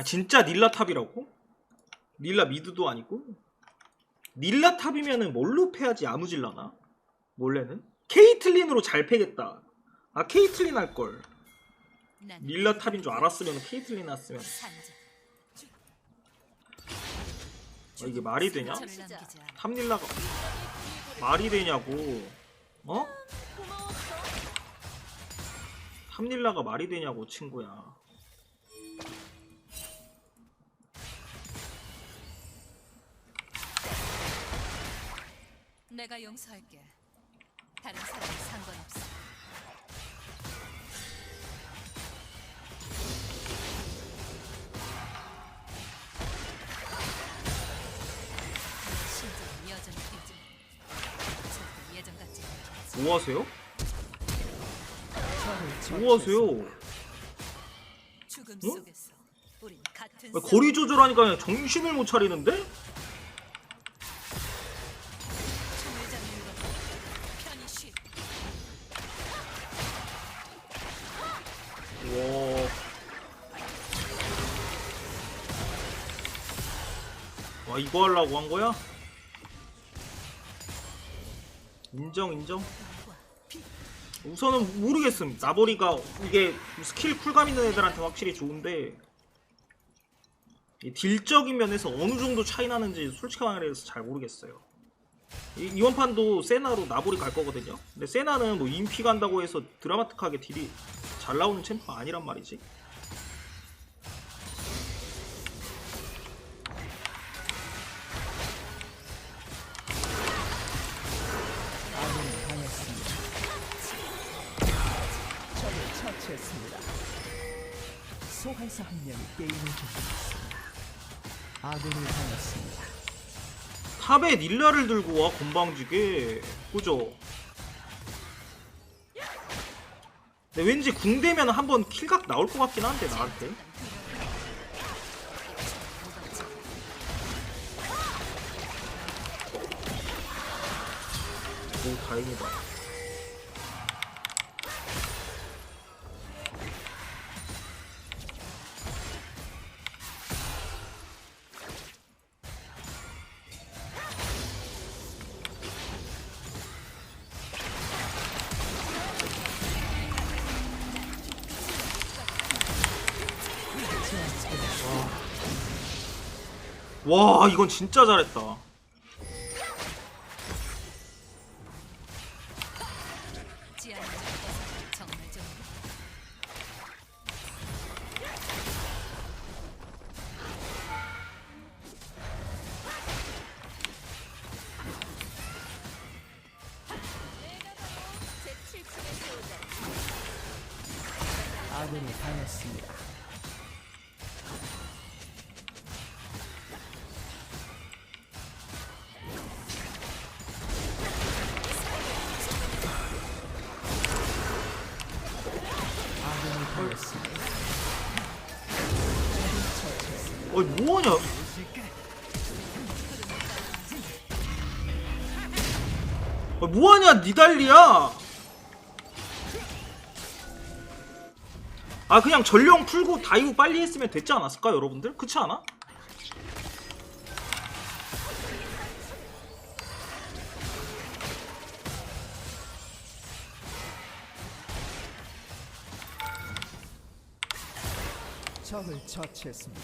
아 진짜 닐라 탑이라고? 닐라 미드도 아니고? 닐라 탑이면은 뭘로 패야지 야무질라나? 원래는? 케이틀린으로 잘 패겠다. 아 케이틀린 할걸. 난 닐라 탑인 줄 알았으면 케이틀린 했으면 산자. 어, 이게 말이 되냐? 탑닐라가 말이 되냐고 어? 탑닐라가 말이 되냐고 친구야 내가 용서할게. 다른 사람은 상관없어. 내 심장은 여전히 뛰지. 절대 예전 같지 않게. 뭐 하세요? 뭐 하세요? 죽음 어? 속에서 우린 같은 아, 거리 조절하니까 정신을 못 차리는데? 이거 하려고 한 거야? 인정 인정? 우선은 모르겠음. 나보리가 이게 스킬 쿨감 있는 애들한테 확실히 좋은데 이 딜적인 면에서 어느 정도 차이 나는지 솔직히 말해서 잘 모르겠어요. 이, 이번 판도 세나로 나보리 갈 거거든요. 근데 세나는 뭐 인피 간다고 해서 드라마틱하게 딜이 잘 나오는 챔프가 아니란 말이지 소환사 한 명이 게임을 종료했습니다. 아군이 당했습니다. 탑에 닐라를 들고 와 건방지게 그죠? 근데 왠지 궁대면 한번 킬각 나올 것 같긴 한데 나한테 오 다행이다 와 이건 진짜 잘했다 어이 뭐하냐 어, 뭐하냐 니달리야 아 그냥 전령 풀고 다이브 빨리 했으면 됐지 않았을까 여러분들? 그렇지 않아? 적을 처치했습니다.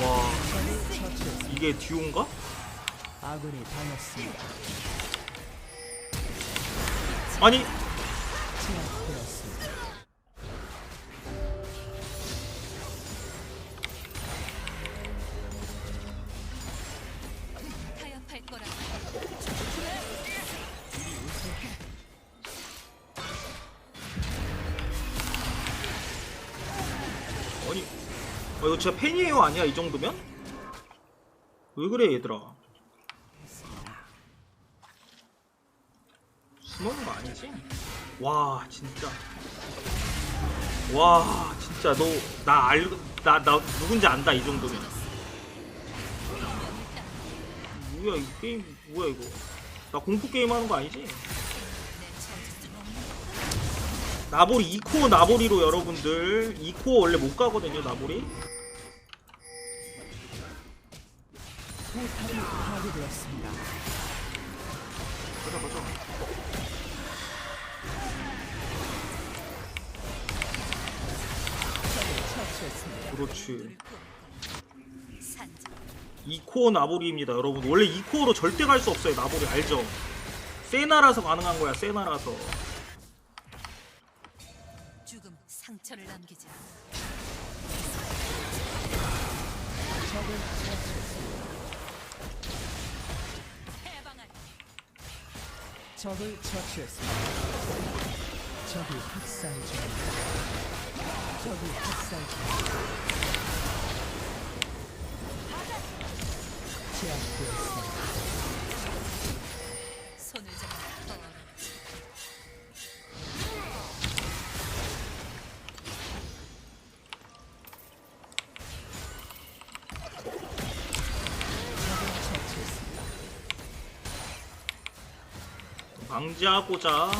와 적을 처치했습니다. 이게 듀오인가? 아군이 당했습니다. 아니 이거 진짜 팬이에요 아니야 이 정도면? 왜 그래 얘들아 숨어는 거 아니지? 와 진짜 와 진짜 너 나알나나 누군지 안다 이 정도면 뭐야 이 게임 뭐야 이거 나 공포 게임 하는 거 아니지? 나보리 2코어 나보리로 여러분들 2코어 원래 못 가거든요 나보리 포탑이 파괴되었습니다. 가자 가자. 그렇지 2코어 나보리입니다 여러분 원래 2코어로 절대 갈 수 없어요 나보리 알죠 세나라서 가능한 거야 세나라서 죽음 상처를 남기자. 적을 적을 처치했습니다. 적이 학살 중입니다. 적이 학살 중입니다. 제압되었습니다. 방지하고자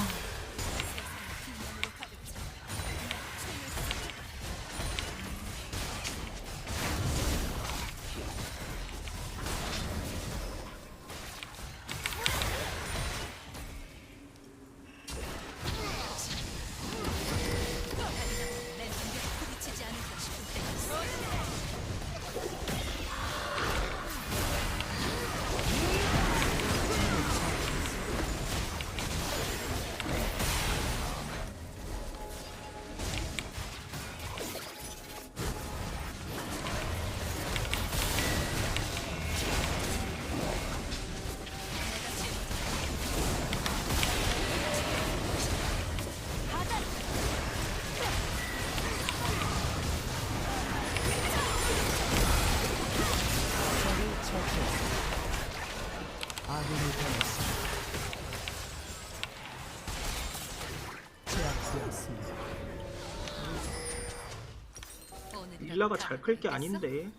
다잘클 게? 아닌데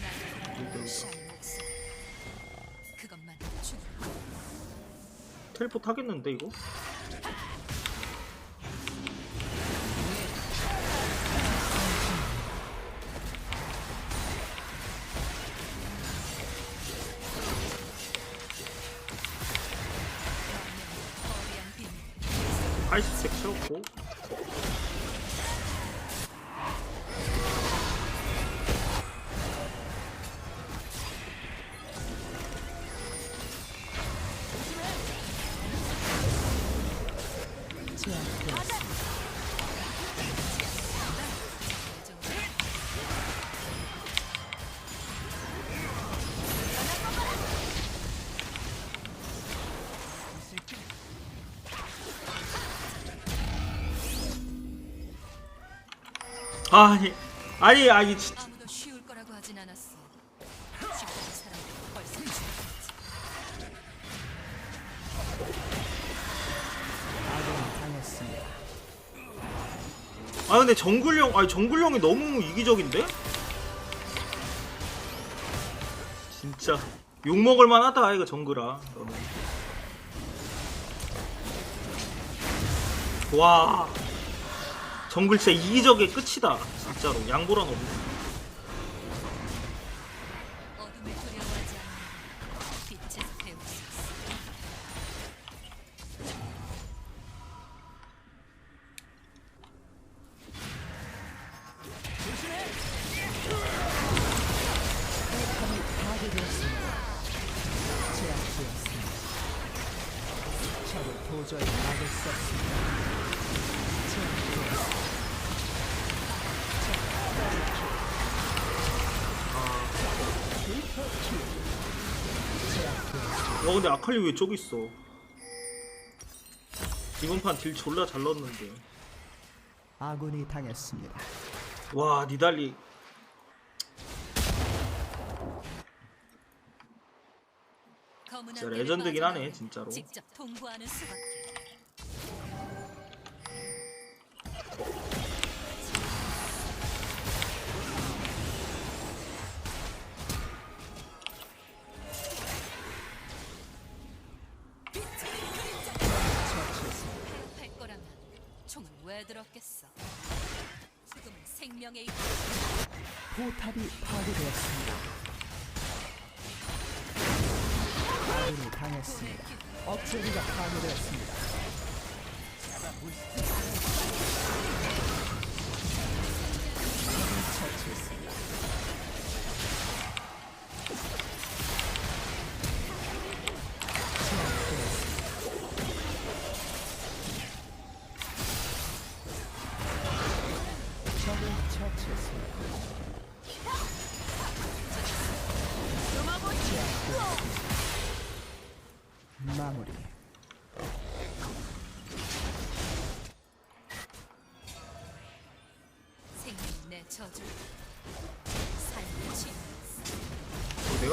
나는 샤의 목숨. 그것만 죽여. 텔포 타겠는데 이거? 아니 아니 아니 진- 아무도 쉬울 거라고 하진 않았어. 사람 벌써 죽었지. 아 근데 정글령 아니 정글령이 너무 이기적인데? 진짜 욕 먹을 만하다 이거 정글아 너는 와 정글 진짜 이기적의 끝이다. 진짜로. 양보란 없네 근데 아칼리 왜 저기 있어 이번 판 딜 졸라 잘 넣었는데 아군이 당했습니다. 와 니달리 진짜 레전드긴 하네, 진짜로. 직접 통보하는 수밖에. 탑이 파괴되었습니다. 아군이 당했습니다. 억제기가 파괴되었습니다.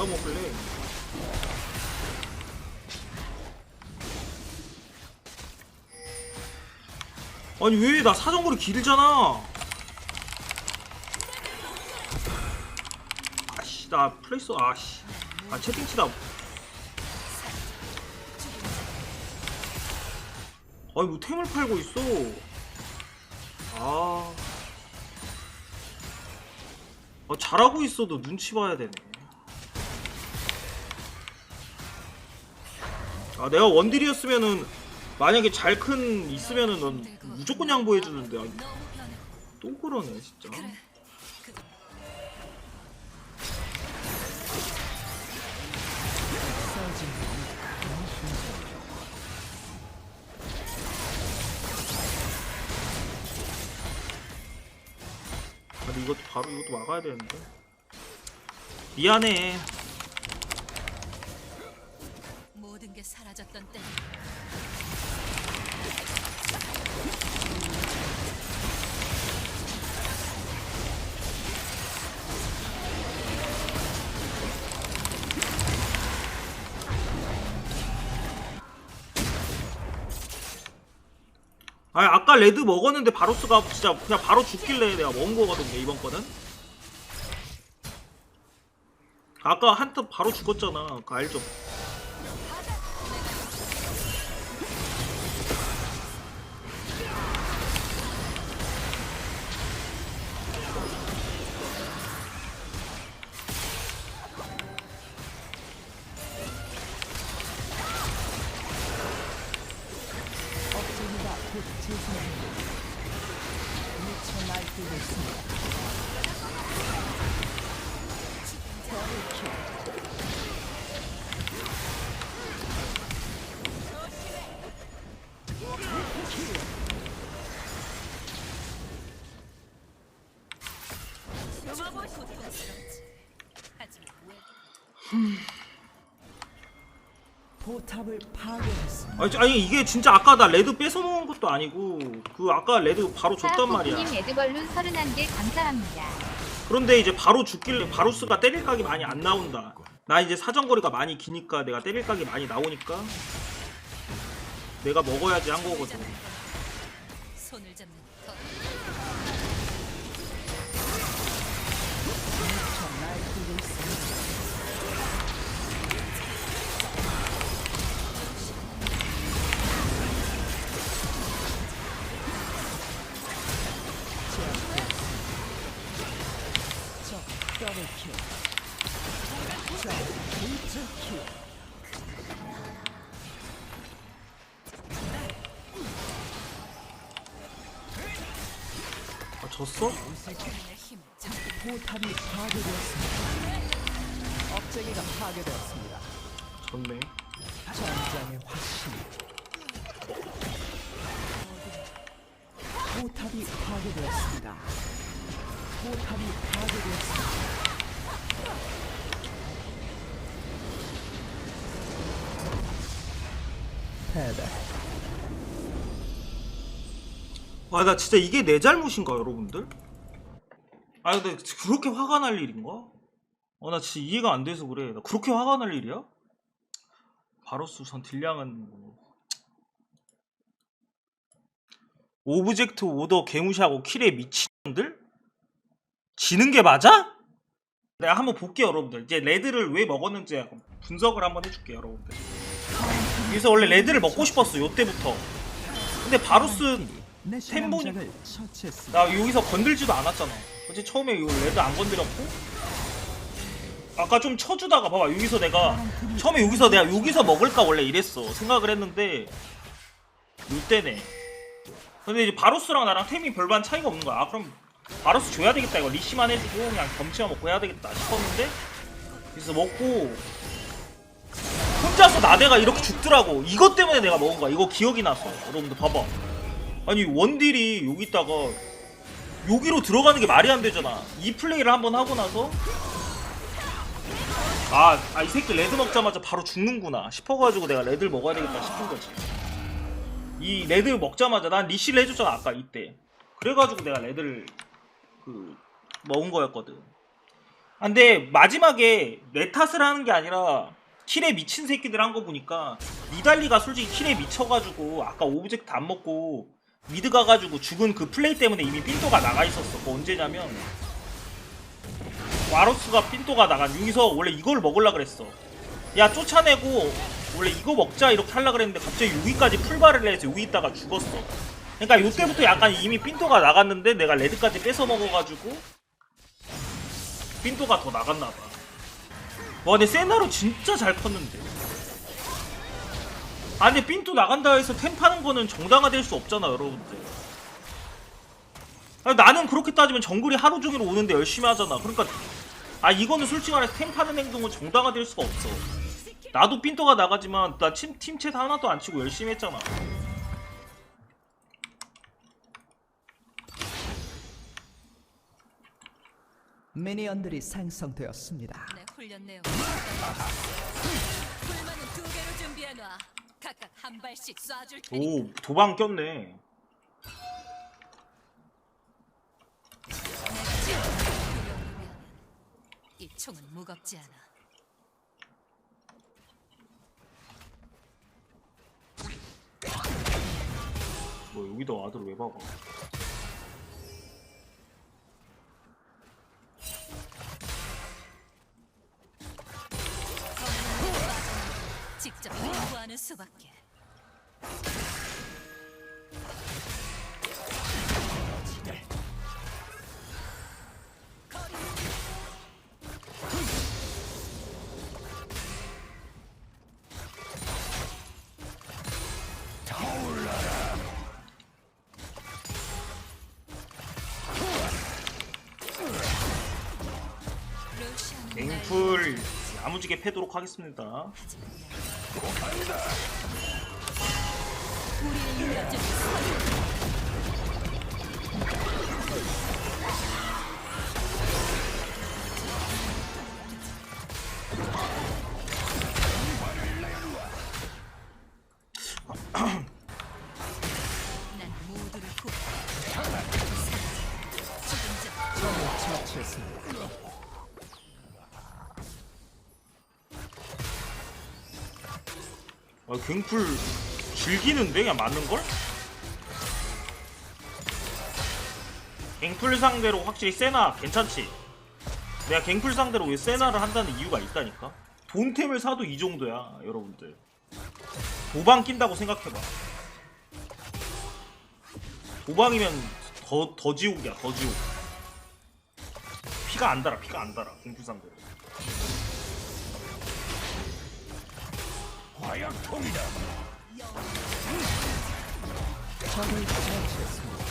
내가 먹을래. 아니 왜 나 사정거리 길잖아. 아씨 나 플레이스 아씨 아 채팅치다. 아니 뭐 템을 팔고 있어. 아. 아 잘하고 있어도 눈치 봐야 되네. 아 내가 원딜이었으면은 만약에 잘 큰 있으면은 넌 무조건 양보해 주는데 아, 너무 변해 또 그러네 진짜. 근데 이것도 바로 이것도 막아야 되는데. 미안해. 아니 아까 레드 먹었는데 바로스가 진짜 그냥 바로 죽길래 내가 먹은 거거든요 이번 거는. 아까 한턴 바로 죽었잖아. 그거 알죠? 포탑을 파괴했습니다. 아니, 저- 아니 이게 진짜 아까 나 레드 뺏어 먹은 것도 아니고 그 아까 레드 바로 줬단 말이야. 사포님 레드벌룬 31개 감사합니다. 그런데 이제 바로 죽길래 바루스가 때릴 각이 많이 안 나온다. 나 이제 사정거리가 많이 기니까 내가 때릴 각이 많이 나오니까 내가 먹어야지 한 거거든. 손을 잡는 아 졌어? 포탑이 파괴되었습니다. 억제기가 파괴되었습니다. 졌네. 전장의 화신. 포탑이 파괴되었습니다. 포탑이 파괴되었습니다. 패배. 아나 진짜 이게 내 잘못인가 여러분들? 아 근데 그렇게 화가 날 일인가? 어 나 진짜 이해가 안 돼서 그래. 나 그렇게 화가 날 일이야? 바로스 전 딜량은 뭐 오브젝트 오더 개무시하고 킬에 미친들? 지는 게 맞아? 내가 한번 볼게요 여러분들 이제 레드를 왜 먹었는지 분석을 한번 해줄게요 여러분들 그래서 원래 레드를 먹고 싶었어 요때부터 근데 템보니- 신앙작을 처치했습니다. 나 여기서 건들지도 않았잖아. 어제 처음에 이 레드 안 건드렸고 아까 좀 쳐주다가 봐봐 여기서 내가 처음에 여기서 내가 여기서 먹을까 원래 이랬어 생각을 했는데 이때네. 근데 이제 바로스랑 나랑 템이 별반 차이가 없는 거야. 아, 그럼 바로스 줘야 되겠다 이거 리시만 해주고 그냥 겸치만 먹고 해야 되겠다 싶었는데 그래서 먹고 혼자서 나대가 이렇게 죽더라고. 이것 때문에 내가 먹은 거야. 이거 기억이 나서 여러분들 봐봐. 아니 원딜이 여기 있다가 여기로 들어가는 게 말이 안 되잖아. 이 플레이를 한번 하고 나서 아, 아, 이 새끼 레드 먹자마자 바로 죽는구나 싶어가지고 내가 레드를 먹어야 되겠다 싶은 거지. 이 레드 먹자마자 난 리시를 해줬잖아 아까 이때. 그래가지고 내가 레드를 그 먹은 거였거든. 아, 근데 마지막에 내 탓을 하는 게 아니라 킬에 미친 새끼들 한 거 보니까 니달리가 솔직히 킬에 미쳐가지고 아까 오브젝트 안 먹고 미드 가가지고 죽은 그 플레이 때문에 이미 핀도가 나가 있었어. 그 언제냐면 와로스가 핀도가 나간 여기서 원래 이걸 먹으려 그랬어. 야 쫓아내고 원래 이거 먹자 이렇게 하려 그랬는데 갑자기 여기까지 풀발을 해서 여기 있다가 죽었어. 그러니까 요때부터 약간 이미 핀도가 나갔는데 내가 레드까지 뺏어 먹어가지고 핀도가 더 나갔나 봐. 와 근데 세나로 진짜 잘 컸는데. 아 근데 핀도 나간다 해서 템 파는 거는 정당화될 수 없잖아 여러분들. 아니, 나는 그렇게 따지면 정글이 하루 종일 오는데 열심히 하잖아. 그러니까 아 이거는 솔직히 말해서 템 파는 행동은 정당화될 수가 없어. 나도 핀도가 나가지만 나 팀, 팀챗 하나도 안 치고 열심히 했잖아. 미니언들이 생성되었습니다. 내용. 불만은 두 개로 준비해 놔. 각각 한 발씩 쏴줄 테니. 오 도방 꼈네. 내가 지금 이 총은 무겁지 않아. 뭐 여기다 와드를 왜 박아? 직접 공부하는 수밖에. 갱풀 야무지게 패도록 하겠습니다. 우리의 여전히 아, 갱풀 즐기는데 그냥 맞는 걸? 갱풀 상대로 확실히 세나 괜찮지. 내가 갱풀 상대로 왜 세나를 한다는 이유가 있다니까. 돈템을 사도 이 정도야, 여러분들. 도방 낀다고 생각해봐. 도방이면 더, 더 지옥이야, 더 지옥. 피가 안 달아, 피가 안 달아, 갱풀 상대로. 적을 처치했습니다.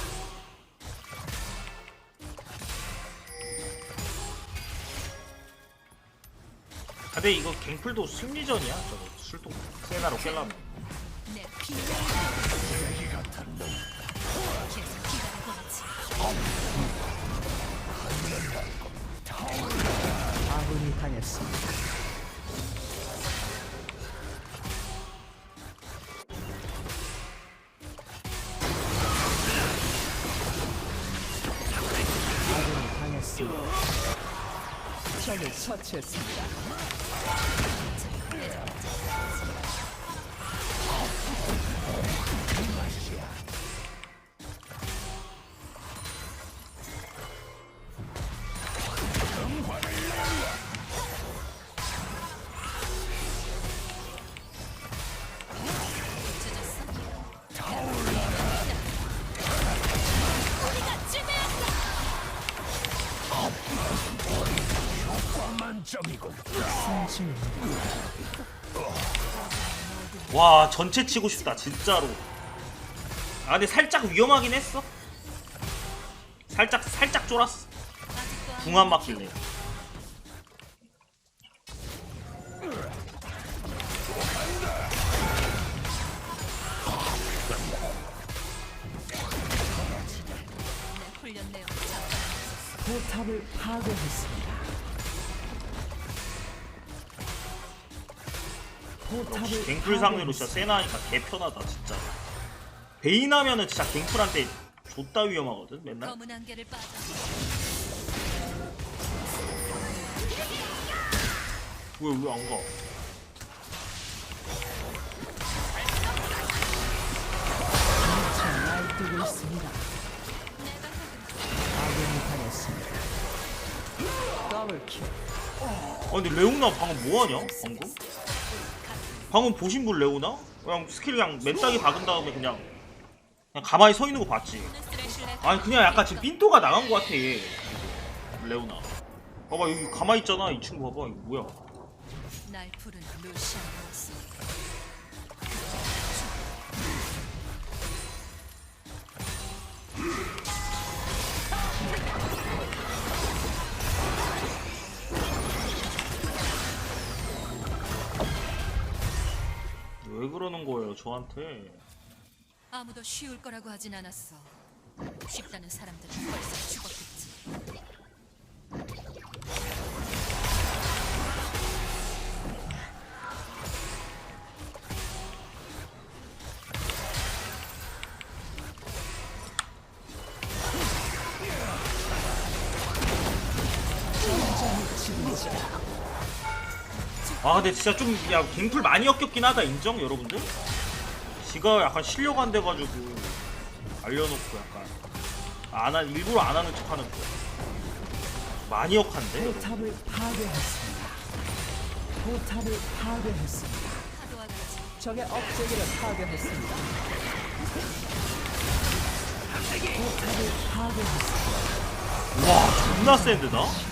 아, 근데 이거 갱풀도 승리전이야, 저거. 술동 세나로 깰라면. 아군이 당했습니다. 적을 처치했습니다. 와 전체 치고 싶다 진짜로 아 근데 살짝 위험하긴 했어 살짝 살짝 쫄았어 궁안 맞길래. 포탑을 파괴했습니다. 포탑을 갱플 상대로 진짜 세나니까 개편하다 진짜 베인 하면은 진짜 갱플한테 존다 위험하거든 맨날 검은 안개를 빠져. 왜 왜 안 가? 잘 날뛰고 있습니다. 아군이 당했습니다. 더블 킬. 아 근데 레오나 방금 뭐하냐 방금? 방금 보신 분 레오나? 그냥 스킬 그냥 맨땅에 박은 다음에 그냥 그냥 가만히 서 있는 거 봤지. 아니 그냥 약간 지금 삔또가 나간 거 같아 얘. 레오나. 봐봐 여기 가만히 있잖아 이 친구 봐봐 이거 뭐야 왜 그러는 거예요 저한테 아무도 쉬울 거라고 하진 않았어. 쉽다는 사람들은 벌써 죽었겠지. 아 근데 진짜 좀야 갱플 많이 역겹긴 하다 인정 여러분들? 지가 약간 실력 안 돼가지고 알려놓고 약간 안 한, 일부러 안 하는 척하는 거 많이 역한데. 포탑을 파괴했습니다. 포탑을 파괴했습니다. 적의 업체기를 파괴했습니다. 포탑을 파괴했습니다. 와 존나 센데 나?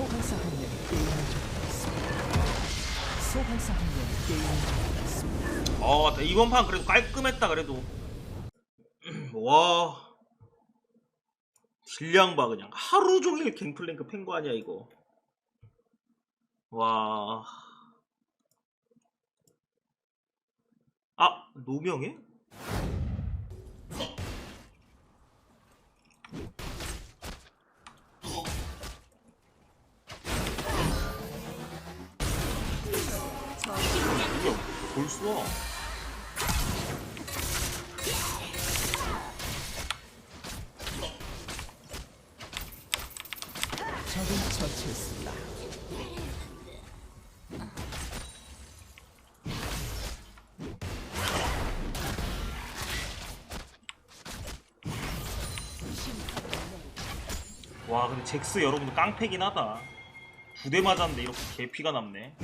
소환사 한 명 게임을 종료했습니다. 소환사 한 명 게임을 종료했습니다. 아 이번 판 그래도 깔끔했다 그래도 와 질량 봐 그냥 하루 종일 갱플랭크 팬 거 아니야 이거 와 아, 노명해? 볼수와 적을 처치했습니다. 와 근데 잭스 여러분들 깡패긴 하다. 두 대 맞았는데 이렇게 개피가 남네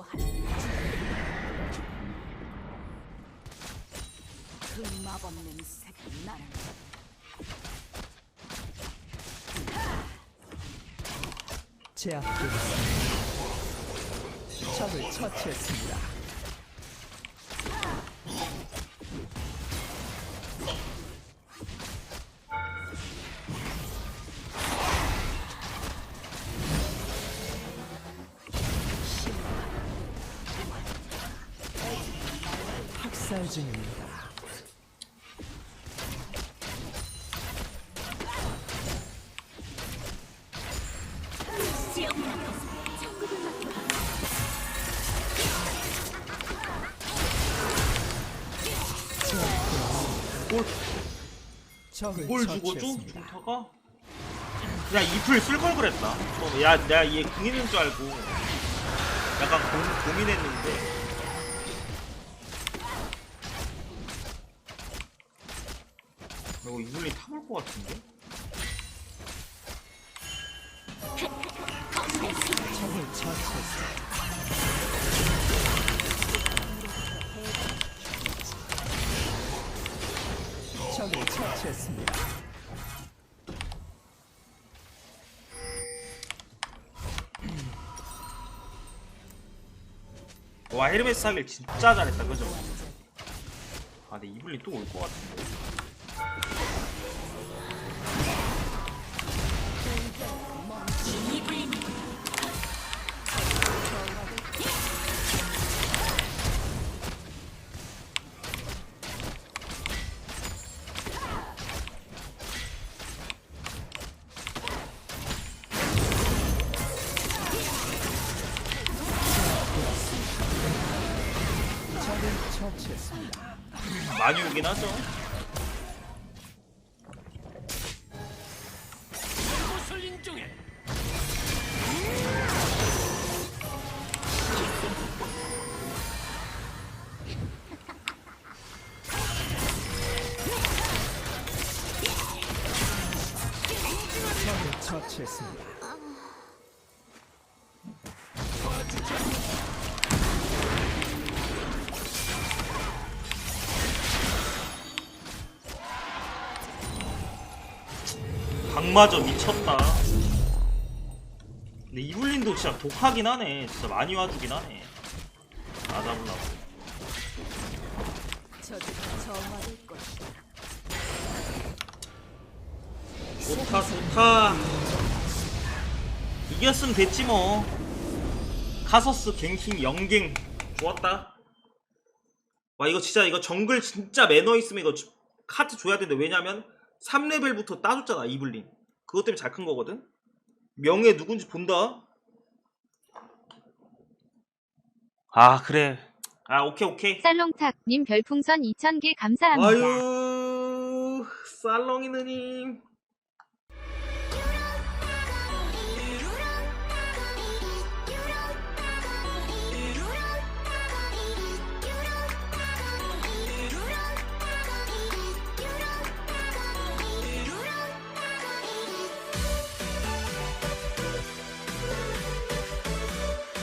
두려워하는 그 마법 냄새가 나는 제압되었습니다. 적을 처치했습니다. 중입니다. 뭘 주고 좀 중타가? 야 이풀 쓸 걸 그랬다. 어, 야 내가 얘 궁이는 줄 알고 약간 고, 민했는데 이거 이블린 타볼 것 같은데? 적을 처치했습니다. 와 헤르메스 하길 진짜 잘했다 그죠? 아 근데 이블린 또 올 것 같은데 처치했습니다. 많이 오긴 하죠 박마저 미쳤다. 근데 이블린도 진짜 독하긴 하네. 진짜 많이 와주긴 하네. 나 잡으려고. 저주가 정화될 것이다. 좋다 좋다. 이겼으면 됐지 뭐. 카서스 갱킹 영갱. 좋았다. 와 이거 진짜 이거 정글 진짜 매너 있으면 이거 주- 카트 줘야 되는데 왜냐면 3레벨부터 따줬잖아 이블린 그것 때문에 잘 큰 거거든? 명예 누군지 본다? 아 그래. 아 오케이 오케이. 살롱탁님 별풍선 2000개 감사합니다. 아유 살롱이 누님